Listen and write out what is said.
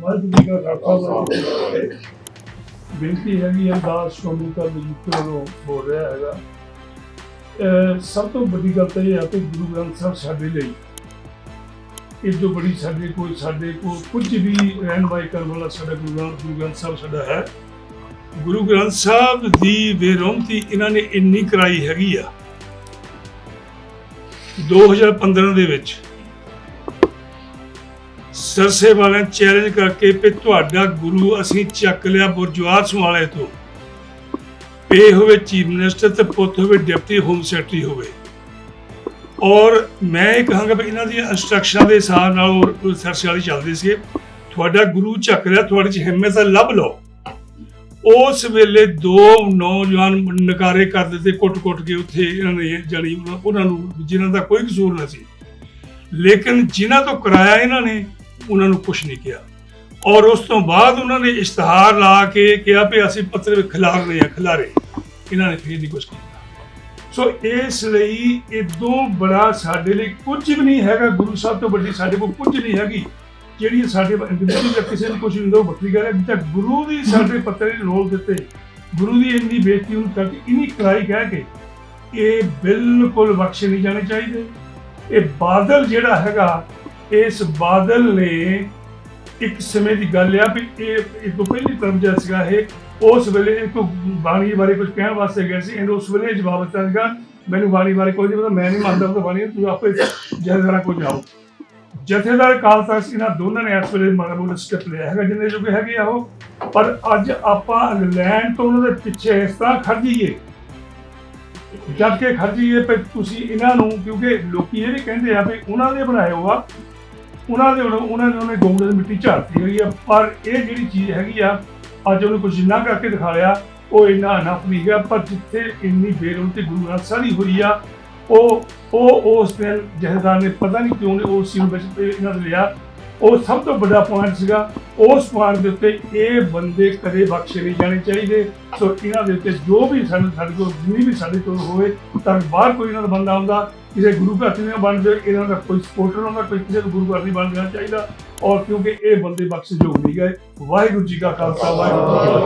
ਵਾਹਿਗੁਰੂ ਜੀ ਕਾ ਖਾਲਸਾ ਬੇਨਤੀ ਹੈਗੀ, ਅਰਦਾਸ ਸ਼੍ਰੋਮਣੀ ਅਕਾਲੀ ਦਲ ਵੱਲੋਂ ਬੋਲ ਰਿਹਾ ਹੈਗਾ। ਸਭ ਤੋਂ ਵੱਡੀ ਗੱਲ ਤਾਂ ਇਹ ਹੈ ਕਿ ਗੁਰੂ ਗ੍ਰੰਥ ਸਾਹਿਬ ਸਾਡੇ ਲਈ ਇਹ ਤੋਂ ਬੜੀ ਸਾਡੇ ਕੋਈ ਸਾਡੇ ਕੋਲ ਕੁਝ ਵੀ ਰਹਿਣ ਬਾਈ ਕਰਨ ਵਾਲਾ ਸਾਡਾ ਗੁਰੂ ਗ੍ਰੰਥ ਗੁਰੂ ਗ੍ਰੰਥ ਸਾਹਿਬ ਸਾਡਾ ਹੈ। ਗੁਰੂ ਗ੍ਰੰਥ ਸਾਹਿਬ ਦੀ ਬੇਰੋਮਤੀ ਇਹਨਾਂ ਨੇ ਇੰਨੀ ਕਰਾਈ ਹੈਗੀ ਆ। 2015 ਦੇ ਵਿੱਚ ਸਰਸੇ ਵਾਲਿਆਂ ਚੈਲੰਜ ਕਰਕੇ ਵੀ ਤੁਹਾਡਾ ਗੁਰੂ ਅਸੀਂ ਚੱਕ ਲਿਆ ਬੁਰਜਵਾਰ ਵਾਲੇ ਤੋਂ। ਪੇ ਹੋਵੇ ਚੀਫ ਮਿਨਿਸਟਰ ਤੇ ਪੁੱਤ ਹੋਵੇ, ਡਿਪਟੀ ਹੋਮ ਸੈਕਟਰੀ ਹੋਵੇ। ਔਰ ਮੈਂ ਇਹ ਕਹਾਂਗਾ ਵੀ ਇਹਨਾਂ ਦੀਆਂ ਇੰਸਟਰਕਸ਼ਨਾਂ ਦੇ ਹਿਸਾਬ ਨਾਲ ਉਹ- ਸਰਸੇ ਵਾਲੀ ਚੱਲਦੀ ਸੀ। ਤੁਹਾਡਾ ਗੁਰੂ ਚੱਕ ਲਿਆ, ਤੁਹਾਡੇ ਚ ਹਿੰਮਤ ਹੈ, ਲੱਭ ਲਓ। ਉਸ ਵੇਲੇ ਦੋ ਨੌਜਵਾਨ ਨਕਾਰੇ ਕਰ ਦਿੱਤੇ, ਕੁੱਟ-ਕੁੱਟ ਕੇ ਉੱਥੇ ਇਹਨਾਂ ਨੇ ਜਣੀ ਉਹਨਾਂ- ਉਹਨਾਂ ਨੂੰ, ਜਿਨ੍ਹਾਂ ਦਾ ਕੋਈ ਕਸੂਰ ਨਹੀਂ ਸੀ। ਲੇਕਿਨ ਜਿਨ੍ਹਾਂ ਤੋਂ ਕਰਾਇਆ ਇਹਨਾਂ ਨੇ ਉਹਨਾਂ ਨੂੰ ਕੁਝ ਨਹੀਂ ਕਿਹਾ। ਔਰ ਉਸ ਤੋਂ ਬਾਅਦ ਉਹਨਾਂ ਨੇ ਇਸ਼ਤਿਹਾਰ ਲਾ ਕੇ ਕਿਹਾ ਵੀ ਅਸੀਂ ਪੱਤਰ ਖਿਲਾਰ ਰਹੇ ਹਾਂ ਖਿਲਾਰੇ। ਇਹਨਾਂ ਨੇ ਫਿਰ ਨਹੀਂ ਕੁਝ ਕੀਤਾ। ਸੋ ਇਸ ਲਈ ਇਦੋਂ ਬੜਾ ਸਾਡੇ ਲਈ ਕੁਝ ਵੀ ਨਹੀਂ ਹੈਗਾ, ਗੁਰੂ ਸਾਹਿਬ ਤੋਂ ਵੱਡੀ ਸਾਡੇ ਕੋਲ ਕੁਝ ਨਹੀਂ ਹੈਗੀ। ਜਿਹੜੀ ਸਾਡੇ ਇੰਡੀਵਿਜੂਅਲ ਜਾਂ ਕਿਸੇ ਨੂੰ ਕੁਝ ਨਹੀਂ ਹੁੰਦਾ, ਉਹ ਵੱਖਰੀ ਗੱਲ ਹੈ। ਜਿੱਦਾਂ ਗੁਰੂ ਦੀ ਸਾਡੇ ਪੱਤਰੇ ਨੂੰ ਰੋਲ ਦਿੱਤੇ, ਗੁਰੂ ਦੀ ਇੰਨੀ ਬੇਇੱਜ਼ਤੀ ਉਹਨੂੰ ਕਰਕੇ ਇਨੀ ਕਰਾਈ ਕਹਿ ਕੇ, ਇਹ ਬਿਲਕੁਲ ਬਖਸ਼ੇ ਨਹੀਂ ਜਾਣੇ ਚਾਹੀਦੇ। ਇਹ ਬਾਦਲ ਜਿਹੜਾ ਹੈਗਾ ਇਸ ਬਾਦਲ ਨੇ ਇੱਕ ਸਮੇਂ ਦੀ ਗੱਲ ਆ ਵੀ ਇਹ ਇਹ ਤੋਂ ਪਹਿਲੀ ਤਰਫ ਜਿਹਾ ਸੀਗਾ ਇਹ, ਉਸ ਵੇਲੇ ਇਹ ਤੋਂ ਬਾਣੀ ਬਾਰੇ ਕੁਝ ਕਹਿਣ ਵਾਸਤੇ ਗਿਆ ਸੀ, ਇਹਨੇ ਉਸ ਵੇਲੇ ਜਵਾਬ ਦਿੱਤਾ ਸੀਗਾ, ਮੈਨੂੰ ਬਾਣੀ ਬਾਰੇ ਕੋਈ ਨਹੀਂ ਪਤਾ, ਮੈਂ ਨਹੀਂ ਮੰਨਦਾ ਉਹ ਬਾਣੀ ਤੂੰ ਆਪੇ ਜਥੇਦਾਰਾਂ ਕੋਲ ਜਾਓ। ਜਥੇਦਾਰ ਕਾਲ ਤੱਕ ਇਹਨਾਂ ਦੋਨਾਂ ਨੇ ਇਸ ਵੇਲੇ ਮਗਰੋਂ ਸਟੈਪ ਲਿਆ ਹੈਗਾ, ਜਿੰਨੇ ਜੋ ਕਿ ਹੈਗੇ ਆ ਉਹ। ਪਰ ਅੱਜ ਆਪਾਂ ਇੰਗਲੈਂਡ ਤੋਂ ਉਹਨਾਂ ਦੇ ਪਿੱਛੇ ਇਸ ਤਰ੍ਹਾਂ ਖੜ ਜਾਈਏ। ਜਦ ਕਿ ਖਰਚੀਏ ਪਏ ਤੁਸੀਂ ਇਹਨਾਂ ਨੂੰ, ਕਿਉਂਕਿ ਲੋਕੀ ਇਹ ਵੀ ਕਹਿੰਦੇ ਆ ਵੀ ਉਹਨਾਂ ਨੇ ਬਣਾਏ ਹੋ ਉਹਨਾਂ ਦੇ ਉਹਨਾਂ ਉਹਨਾਂ ਨੇ ਉਹਨੇ ਗੋਂਗਲੇ ਦੀ ਮਿੱਟੀ ਝਾੜਤੀ ਹੈਗੀ ਆ, ਪਰ ਇਹ ਜਿਹੜੀ ਚੀਜ਼ ਹੈਗੀ ਆ, ਅੱਜ ਉਹਨੂੰ ਕੁਝ ਨਾ ਕਰਕੇ ਦਿਖਾ ਲਿਆ, ਉਹ ਇੰਨਾ ਅਨਫ ਨਹੀਂ ਗਿਆ, ਪਰ ਜਿੱਥੇ ਇੰਨੀ ਬੇਰੁਜ਼ਗਾਰੀ ਗੁਰੂ ਗ੍ਰੰਥ ਸਾਹਿਬ ਦੀ ਹੋਈ ਆ, ਉਹ ਉਹ ਉਸ ਦਿਨ ਜਹਦਾਰ ਨੇ ਪਤਾ ਨਹੀਂ ਕਿਉਂ ਨੇ ਉਸ ਸੀਨ ਵਿੱਚ ਇਹਨਾਂ ਲਿਆ, ਉਹ ਸਭ ਤੋਂ ਵੱਡਾ ਪੁਆਇੰਟ ਸੀਗਾ ਉਸ ਸਮਾਨ ਦੇ ਉੱਤੇ ਇਹ ਬੰਦੇ ਕਦੇ ਬਖਸ਼ੇ ਨਹੀਂ ਜਾਣੇ ਚਾਹੀਦੇ। ਸੋ ਇਹਨਾਂ ਦੇ ਉੱਤੇ ਜੋ ਵੀ ਸਾਨੂੰ ਸਾਡੇ ਕੋਲ, ਜਿੰਨੀ ਵੀ ਸਾਡੇ ਕੋਲ ਹੋਵੇ, ਤਾਂ ਬਾਹਰ ਕੋਈ ਇਹਨਾਂ ਦਾ ਬੰਦਾ ਆਉਂਦਾ, ਕਿਸੇ ਗੁਰੂ ਘਰ ਨਹੀਂ ਬਣਦੇ ਇਹਨਾਂ ਦਾ ਕੋਈ ਸਪੋਰਟਰ ਹੁੰਦਾ ਕੋਈ ਕਿਸੇ ਗੁਰੂ ਘਰ ਨਹੀਂ ਬਣ ਜਾਣਾ ਚਾਹੀਦਾ। ਔਰ ਕਿਉਂਕਿ ਇਹ ਬੰਦੇ ਬਖਸ਼ਯੋਗ ਨਹੀਂ ਗਏ। ਵਾਹਿਗੁਰੂ ਜੀ ਕਾ ਖਾਲਸਾ, ਵਾਹਿਗੁਰੂ ਜੀ